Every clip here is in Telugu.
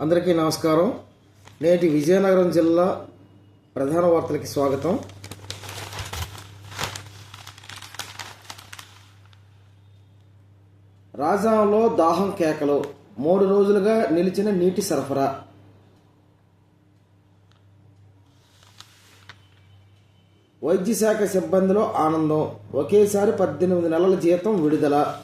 అందరికీ నమస్కారం. నేటి విజయనగరం జిల్లా ప్రధాన వార్తలకి స్వాగతం. రాజాంలో దాహం కేకలు మూడు రోజులుగా నిలిచిన నీటి సరఫరా. వైద్య శాఖ సిబ్బందిలో ఆనందం ఒకేసారి పద్దెనిమిది నెలల జీతం విడుదల.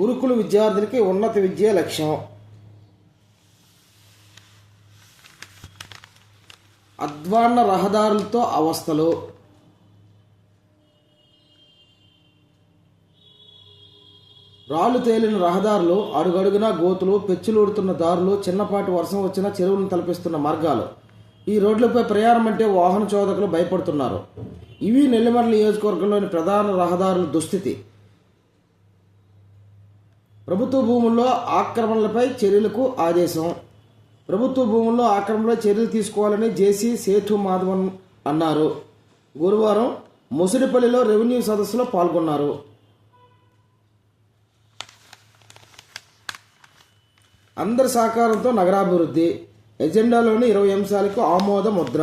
గురుకుల విద్యార్థులకి ఉన్నత విద్య లక్ష్యం. అద్వాన్న రహదారులతో అవస్థలు రాళ్ళు తేలిన రహదారులు అడుగడుగునా గోతులు పెచ్చులుడుతున్న దారులు చిన్నపాటి వర్షం వచ్చిన చెరువులను తలపిస్తున్న మార్గాలు. ఈ రోడ్లపై ప్రయాణం అంటే వాహన చోదకులు భయపడుతున్నారు. ఇవి నెల్లిమర్ల నియోజకవర్గంలోని ప్రధాన రహదారుల దుస్థితి. ప్రభుత్వ భూముల్లో ఆక్రమణలపై చర్యలకు ఆదేశం. ప్రభుత్వ భూముల్లో ఆక్రమణలో చర్యలు తీసుకోవాలని జేసీ సేతు మాధవన్ అన్నారు. గురువారం ముసిడిపల్లిలో రెవెన్యూ సదస్సులో పాల్గొన్నారు. అందరి సహకారంతో నగరాభివృద్ధి ఎజెండాలోని ఇరవై అంశాలకు ఆమోద ముద్ర.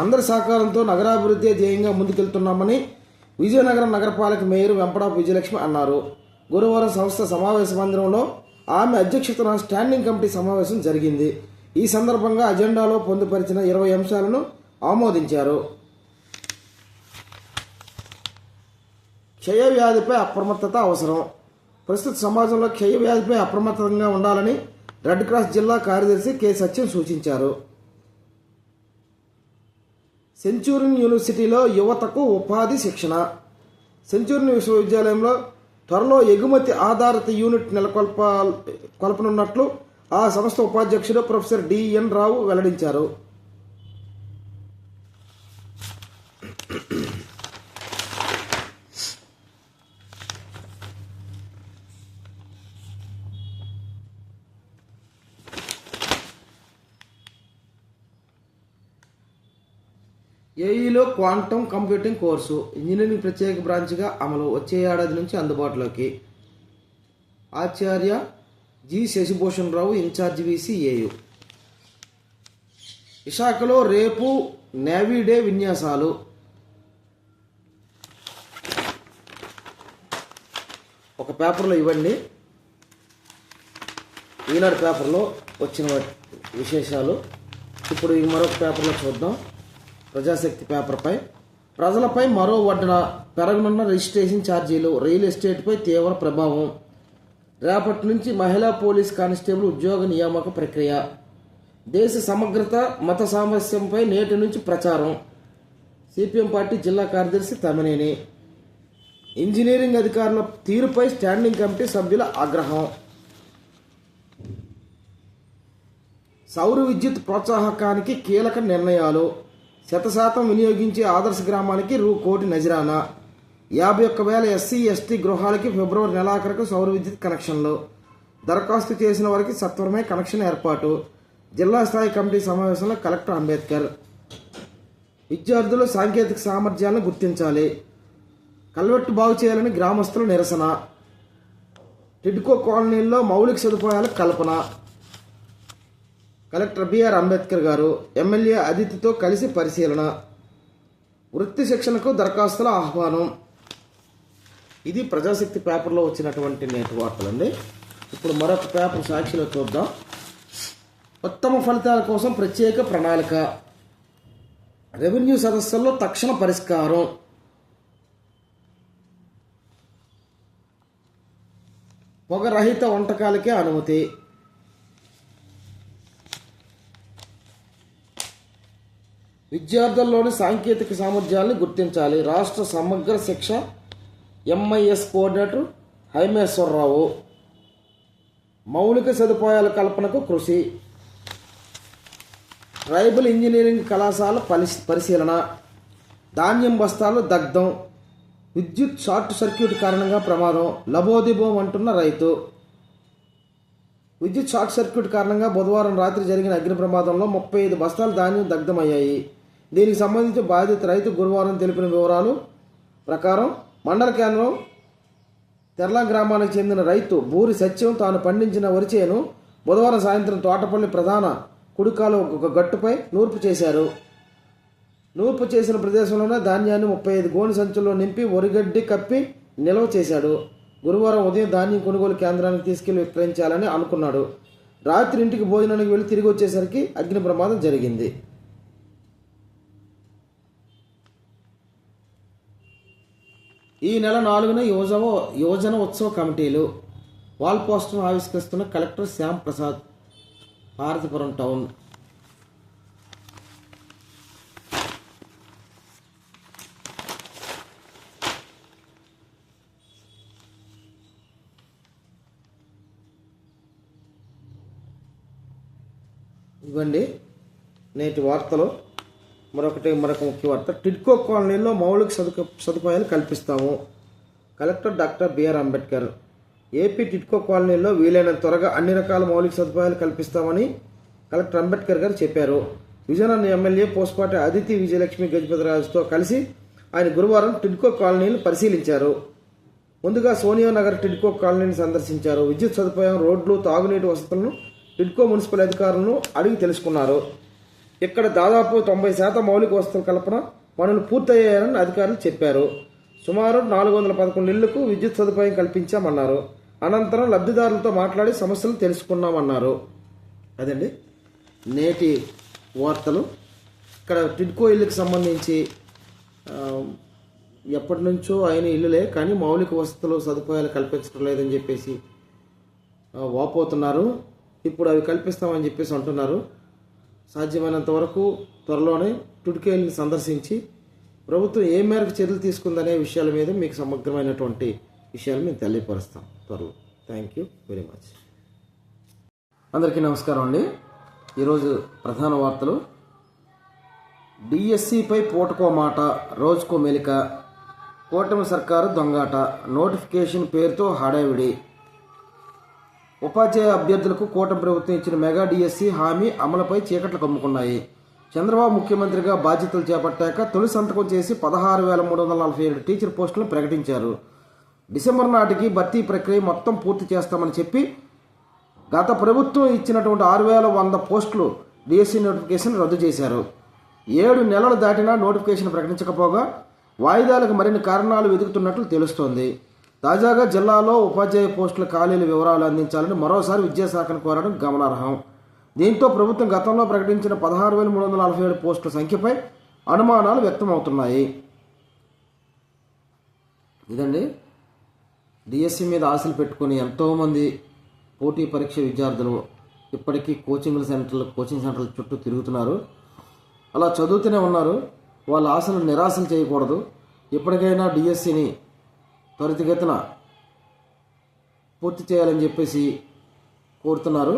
అందరి సహకారంతో నగరాభివృద్ధి ధ్యేయంగా ముందుకెళ్తున్నామని విజయనగరం నగరపాలక మేయర్ వెంపడాపు విజయలక్ష్మి అన్నారు. గురువారం సంస్థ సమావేశ మందిరంలో ఆమె అధ్యక్షతన స్టాండింగ్ కమిటీ సమావేశం జరిగింది. ఈ సందర్భంగా అజెండాలో పొందుపరిచిన ఇరవై అంశాలను ఆమోదించారు. క్షయ వ్యాధిపై అప్రమత్తత అవసరం. ప్రస్తుత సమాజంలో క్షయ వ్యాధిపై అప్రమత్తంగా ఉండాలని రెడ్ క్రాస్ జిల్లా కార్యదర్శి కె. సత్యం సూచించారు. సెంచూరియన్ యూనివర్సిటీలో యువతకు ఉపాధి శిక్షణ. సెంచూరియన్ విశ్వవిద్యాలయంలో త్వరలో ఎగుమతి ఆధారిత యూనిట్ నెలకొల్ప కొల్పనున్నట్లు ఆ సంస్థ ఉపాధ్యక్షుడు ప్రొఫెసర్ డిఎన్ రావు వెల్లడించారు. ఏఈలో క్వాంటమ్ కంప్యూటింగ్ కోర్సు ఇంజనీరింగ్ ప్రత్యేక బ్రాంచ్గా అమలు వచ్చే ఏడాది నుంచి అందుబాటులోకి. ఆచార్య G Sasibhushan Rao incharge VC AU విశాఖలో రేపు నేవీ డే విన్యాసాలు. ఒక పేపర్లో ఇవ్వండి. ఈనాడు పేపర్లో వచ్చిన విశేషాలు. ఇప్పుడు ఈ మరొక పేపర్లో చూద్దాం. ప్రజాశక్తి పేపర్పై. ప్రజలపై మరో వడ్డన పెరగనున్న రిజిస్ట్రేషన్ ఛార్జీలు రియల్ ఎస్టేట్పై తీవ్ర ప్రభావం. రేపటి నుంచి మహిళా పోలీస్ కానిస్టేబుల్ ఉద్యోగ నియామక ప్రక్రియ. దేశ సమగ్రత మత సామరస్యంపై నేటి నుంచి ప్రచారం. సిపిఎం పార్టీ జిల్లా కార్యదర్శి తమినేని. ఇంజనీరింగ్ అధికారుల తీరుపై స్టాండింగ్ కమిటీ సభ్యుల ఆగ్రహం. సౌర విద్యుత్ ప్రోత్సాహకానికి కీలక నిర్ణయాలు. శతశాతం వినియోగించే ఆదర్శ గ్రామానికి రూ కోటి నజరానా. యాభై ఒక్క వేల ఎస్సీ ఎస్టీ గృహాలకి ఫిబ్రవరి నెలాఖరుకు సౌర విద్యుత్ కనెక్షన్లు. దరఖాస్తు చేసిన వారికి సత్వరమే కనెక్షన్ ఏర్పాటు. జిల్లా స్థాయి కమిటీ సమావేశంలో కలెక్టర్ అంబేద్కర్. విద్యార్థులు సాంకేతిక సామర్థ్యాలను గుర్తించాలి. కల్వెట్టు బాగు చేయాలని గ్రామస్తుల నిరసన. టిడ్కో కాలనీల్లో మౌలిక సదుపాయాల కల్పన. కలెక్టర్ బిఆర్ అంబేద్కర్ గారు ఎమ్మెల్యే అదితితో కలిసి పరిశీలన వృత్తి శిక్షణకు దరఖాస్తుల ఆహ్వానం. ఇది ప్రజాశక్తి పేపర్లో వచ్చినటువంటి నేటి వార్తలండి. ఇప్పుడు మరొక పేపర్ సాక్షిలో చూద్దాం. ఉత్తమ ఫలితాల కోసం ప్రత్యేక ప్రణాళిక. రెవెన్యూ సదస్సుల్లో తక్షణ పరిష్కారం. పొగరహిత వంటకాలకే అనుమతి. విద్యార్థుల్లోని సాంకేతిక సామర్థ్యాన్ని గుర్తించాలి. రాష్ట్ర సమగ్ర శిక్ష ఎంఐఎస్ కోఆర్డినేటర్ హైమేశ్వరరావు. మౌలిక సదుపాయాల కల్పనకు కృషి. ట్రైబల్ ఇంజనీరింగ్ కళాశాల పలి పరిశీలన. ధాన్యం బస్తాలు దగ్ధం. విద్యుత్ షార్ట్ సర్క్యూట్ కారణంగా ప్రమాదం. లబోదిబోం అంటున్న రైతు. విద్యుత్ షార్ట్ సర్క్యూట్ కారణంగా బుధవారం రాత్రి జరిగిన అగ్ని ప్రమాదంలో ముప్పై ఐదు బస్తాలు ధాన్యం దగ్ధమయ్యాయి. దీనికి సంబంధించి బాధిత రైతు గురువారం తెలిపిన వివరాలు ప్రకారం మండల కేంద్రం తెర్ల గ్రామానికి చెందిన రైతు బూరి సత్యం తాను పండించిన వరిచేను బుధవారం సాయంత్రం తోటపల్లి ప్రధాన కుడికాలు ఒక గట్టుపై నూర్పు చేశారు. నూర్పు చేసిన ప్రదేశంలోనే ధాన్యాన్ని ముప్పై ఐదు గోని సంచుల్లో నింపి వరిగడ్డి కప్పి నిల్వ చేశాడు. గురువారం ఉదయం ధాన్యం కొనుగోలు కేంద్రానికి తీసుకెళ్ళి విక్రయించాలని అనుకున్నాడు. రాత్రి ఇంటికి భోజనానికి వెళ్ళి తిరిగి వచ్చేసరికి అగ్ని ప్రమాదం జరిగింది. ఈ నెల నాలుగున యువజన యువజన ఉత్సవ కమిటీలు వాల్ పోస్టర్ ఆవిష్కరిస్తున్న కలెక్టర్ శ్యామ్ ప్రసాద్ పార్వతీపురం టౌన్. ఇవ్వండి నేటి వార్తలు. మరొకటి మరొక ముఖ్య వార్త. టిడ్కో కాలనీలో మౌలిక సదుక సదుపాయాలు కల్పిస్తాము. Collector doctor BR Ambedkar AP TIDCO కాలనీలో వీలైనంత త్వరగా అన్ని రకాల మౌలిక సదుపాయాలు కల్పిస్తామని కలెక్టర్ అంబేద్కర్ గారు చెప్పారు. విజయనగరం ఎమ్మెల్యే పోస్పాటి అదితి విజయలక్ష్మి గజపతిరాజుతో కలిసి ఆయన గురువారం టిడ్కో కాలనీని పరిశీలించారు. ముందుగా సోనియా నగర్ టిడ్కో కాలనీని సందర్శించారు. విద్యుత్ సదుపాయం రోడ్లు తాగునీటి వసతులను టిడ్కో మున్సిపల్ అధికారులను అడిగి తెలుసుకున్నారు. ఇక్కడ దాదాపు తొంభై శాతం మౌలిక వసతుల కల్పన పనులు పూర్తయ్యాయని అధికారులు చెప్పారు. సుమారు నాలుగు వందల పదకొండు ఇళ్ళకు విద్యుత్ సదుపాయం కల్పించామన్నారు. అనంతరం లబ్ధిదారులతో మాట్లాడి సమస్యలు తెలుసుకున్నామన్నారు. అదండి. నేటి వార్తలు. ఇక్కడ టిడ్కో ఇళ్ళకి సంబంధించి ఎప్పటి నుంచో ఆయన ఇల్లులే కానీ మౌలిక వసతులు సదుపాయాలు కల్పించడం లేదని చెప్పేసి వాపోతున్నారు. ఇప్పుడు అవి కల్పిస్తామని చెప్పేసి అంటున్నారు. సాధ్యమైనంత వరకు త్వరలోనే టుడికేల్ని సందర్శించి ప్రభుత్వం ఏ మేరకు చర్యలు తీసుకుందనే విషయాల మీద మీకు సమగ్రమైనటువంటి విషయాలు మేము తెలియపరుస్తాం. త్వరలో. థ్యాంక్ యూ వెరీ మచ్ అందరికీ నమస్కారం అండి. ఈరోజు ప్రధాన వార్తలు. డిఎస్సిపై పూటకో మాట రోజుకో మెలిక కూటమి సర్కారు దొంగాట నోటిఫికేషన్ పేరుతో హడావిడి. ఉపాధ్యాయ అభ్యర్థులకు కూటమి ప్రభుత్వం ఇచ్చిన మెగా డిఎస్సి హామీ అమలుపై చీకట్లు కమ్ముకున్నాయి. చంద్రబాబు ముఖ్యమంత్రిగా బాధ్యతలు చేపట్టాక తొలి సంతకం చేసి పదహారు వేల మూడు వందల నలభై ఏడు టీచర్ పోస్టులను ప్రకటించారు. డిసెంబర్ నాటికి భర్తీ ప్రక్రియ మొత్తం పూర్తి చేస్తామని చెప్పి గత ప్రభుత్వం ఇచ్చినటువంటి ఆరు వేల వంద పోస్టులు డిఎస్సి నోటిఫికేషన్ రద్దు చేశారు. ఏడు నెలలు దాటినా నోటిఫికేషన్ ప్రకటించకపోగా వాయిదాలకు మరిన్ని కారణాలు వెతుకుతున్నట్లు తెలుస్తోంది. తాజాగా జిల్లాలో ఉపాధ్యాయ పోస్టుల ఖాళీల వివరాలు అందించాలని మరోసారి విద్యాశాఖను కోరడం గమనార్హం. దీంతో ప్రభుత్వం గతంలో ప్రకటించిన పదహారు వేల మూడు వందల నలభై ఏడు పోస్టుల సంఖ్యపై అనుమానాలు వ్యక్తమవుతున్నాయి. ఇదండి. డిఎస్సి మీద ఆశలు పెట్టుకుని ఎంతోమంది పోటీ పరీక్ష విద్యార్థులు ఇప్పటికీ కోచింగ్ సెంటర్లు కోచింగ్ సెంటర్ల చుట్టూ తిరుగుతున్నారు. అలా చదువుతూనే ఉన్నారు. వాళ్ళ ఆశలు నిరాశలు చేయకూడదు. ఇప్పటికైనా డిఎస్సిని త్వరితగతిన పూర్తి చేయాలని చెప్పేసి కోరుతున్నారు.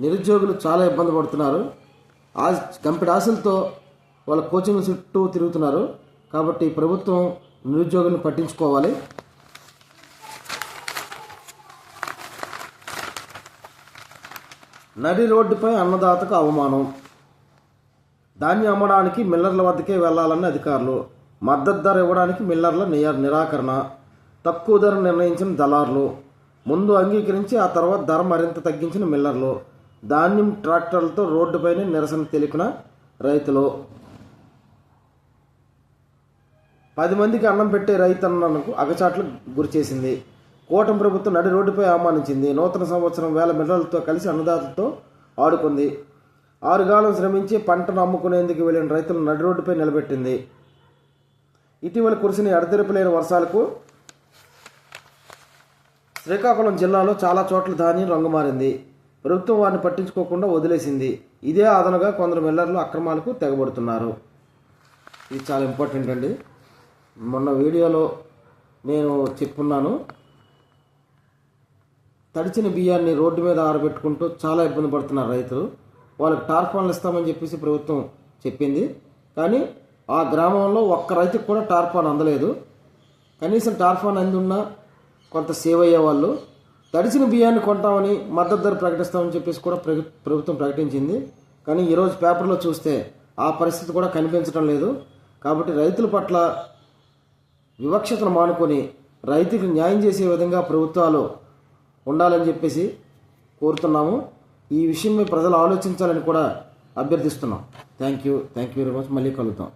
నిరుద్యోగులు చాలా ఇబ్బంది పడుతున్నారు. ఆ కంపెనీ ఆశలతో వాళ్ళ కోచింగ్ చుట్టూ తిరుగుతున్నారు. కాబట్టి ప్రభుత్వం నిరుద్యోగులను పట్టించుకోవాలి. నడి రోడ్డుపై అన్నదాతకు అవమానం. ధాన్యం అమ్మడానికి మిల్లర్ల వద్దకే వెళ్ళాలని అధికారులు. మద్దతు ధర ఇవ్వడానికి మిల్లర్ల నియ- నిరాకరణ తక్కువ ధర నిర్ణయించిన దళారులు ముందు అంగీకరించి ఆ తర్వాత ధర మరింత తగ్గించిన మిల్లర్లు ధాన్యం ట్రాక్టర్లతో రోడ్డుపైనే నిరసన తెలిపిన రైతులు. పది మందికి అన్నం పెట్టే రైతన్నకు అగచాట్లు గురిచేసింది కూటమి ప్రభుత్వం నడి రోడ్డుపై అవమానించింది నూతన సంవత్సరం వేల మిల్లర్లతో కలిసి అన్నదాతలతో ఆడుకుంది. ఆరుగాలం శ్రమించి పంటను అమ్ముకునేందుకు వెళ్ళిన రైతులను నడి రోడ్డుపై నిలబెట్టింది. ఇటీవల కురిసిన ఎడతెరిపిలేని వర్షాలకు శ్రీకాకుళం జిల్లాలో చాలా చోట్ల ధాన్యం రంగు మారింది ప్రభుత్వం వారిని పట్టించుకోకుండా వదిలేసింది. ఇదే అదనగా కొందరు మిల్లర్లు అక్రమాలకు తెగబడుతున్నారు. ఇది చాలా ఇంపార్టెంట్ అండి. మొన్న వీడియోలో నేను చెప్పున్నాను. తడిచిన బియ్యాన్ని రోడ్డు మీద ఆరబెట్టుకుంటూ చాలా ఇబ్బంది పడుతున్నారు రైతులు. వాళ్ళకి టార్ఫాన్లు ఇస్తామని చెప్పేసి ప్రభుత్వం చెప్పింది. కానీ ఆ గ్రామంలో ఒక్క రైతుకు కూడా టార్పాన్ అందలేదు. కనీసం టార్పాన్ అందున్నా కొంత సేవ్ అయ్యేవాళ్ళు. తడిచిన బియ్యాన్ని కొంటామని మద్దతు ధర ప్రకటిస్తామని చెప్పేసి కూడా ప్రభుత్వం ప్రకటించింది. కానీ ఈరోజు పేపర్లో చూస్తే ఆ పరిస్థితి కూడా కనిపించడం లేదు. కాబట్టి రైతుల పట్ల వివక్షతను మానుకొని రైతుకు న్యాయం చేసే విధంగా ప్రభుత్వాలు ఉండాలని చెప్పేసి కోరుతున్నాము. ఈ విషయం ప్రజలు ఆలోచించాలని కూడా అభ్యర్థిస్తున్నాం. Thank you. Thank you very much. మళ్ళీ కలుద్దాం.